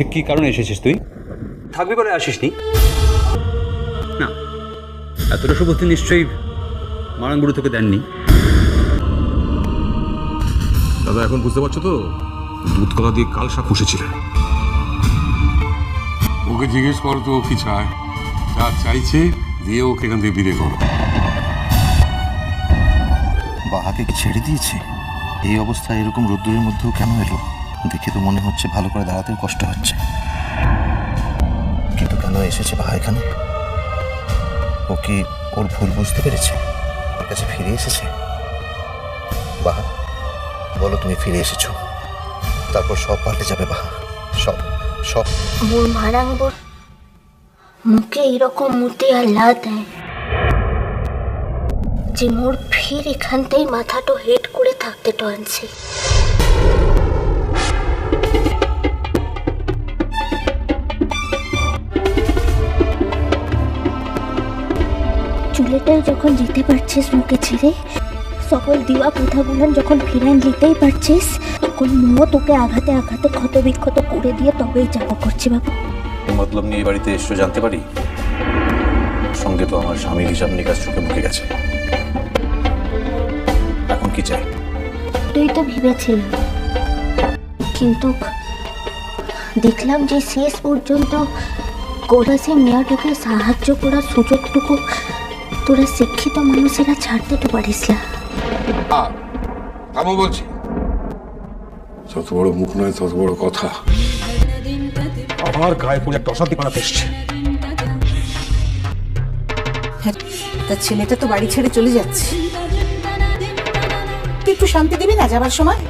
ঠিক কী কারণে এসেছিস তুই? থাকবি বলে আসিসনি। না এতটা সুবুদ্ধি নিশ্চয়ই মারানগুরু তোকে দেননি। দাদা এখন বুঝতে পারছ তো? দুধ কলা দিয়ে কাল সাপ পুষেছিলেন ওকে জিজ্ঞেস করো তো ও কি চায়? যা চাইছে দিয়ে ওকে এখান থেকে বিদে করো। বাহাকে কি ছেড়ে দিয়েছে? এই অবস্থায় এরকম রোদ্দুরের মধ্যেও কেন এলো? দেখে তো মনে হচ্ছে ভালো করে দাঁড়াতেও কষ্ট হচ্ছে। কিন্তু কেন এসেছে বাহা এখানে? ও কি ওর ভুল বুঝতে পেরেছে? ওর কাছে ফিরে এসেছে? বাহা, বলো তুমি ফিরে এসেছ। তারপর সব পাল্টে যাবে বাহা। সব সব। মোর মারাঙ্গর মুখে এরকম মুতিয়া লা দেয়। যে মোর ফির এখানতেই মাথাটো হেড করে থাকতে টানছে। চুলেটাই যখন যেতে পারছিস মুখে ছেড়ে সকল দিওয়া প্রথাগুলো যখন ফিরান নিতেই পারছিস তখন মো তোকে আঘাতে আঘাতে ক্ষত বিক্ষত করে দিয়ে তবেই যাব করছি বাবু। মতলব নিয়ে বাড়িতে এসো জানতে পারি? সঙ্গে তো আমার স্বামীর হিসাব নিকাশ চোখে মুখে গেছে। এখন কি চাই? তুই তো ভেবেছিলাম কিন্তু দেখলাম যে শেষ পর্যন্ত কোরাসে মেয়েটাকে সাহায্য করার সুযোগটুকু তোরা শিক্ষিত মানুষেরা ছাড়তে তো পারিস না। আমি বলছি। যত বড় মুখ নয় তত বড় কথা। আমার গায়ে পড়ে একটা অশান্তি বানাতে এসছে। হ্যাঁ, ছেলেটা তো বাড়ি ছেড়ে চলে যাচ্ছে। তুই একটু শান্তি দিবি না যাবার সময়?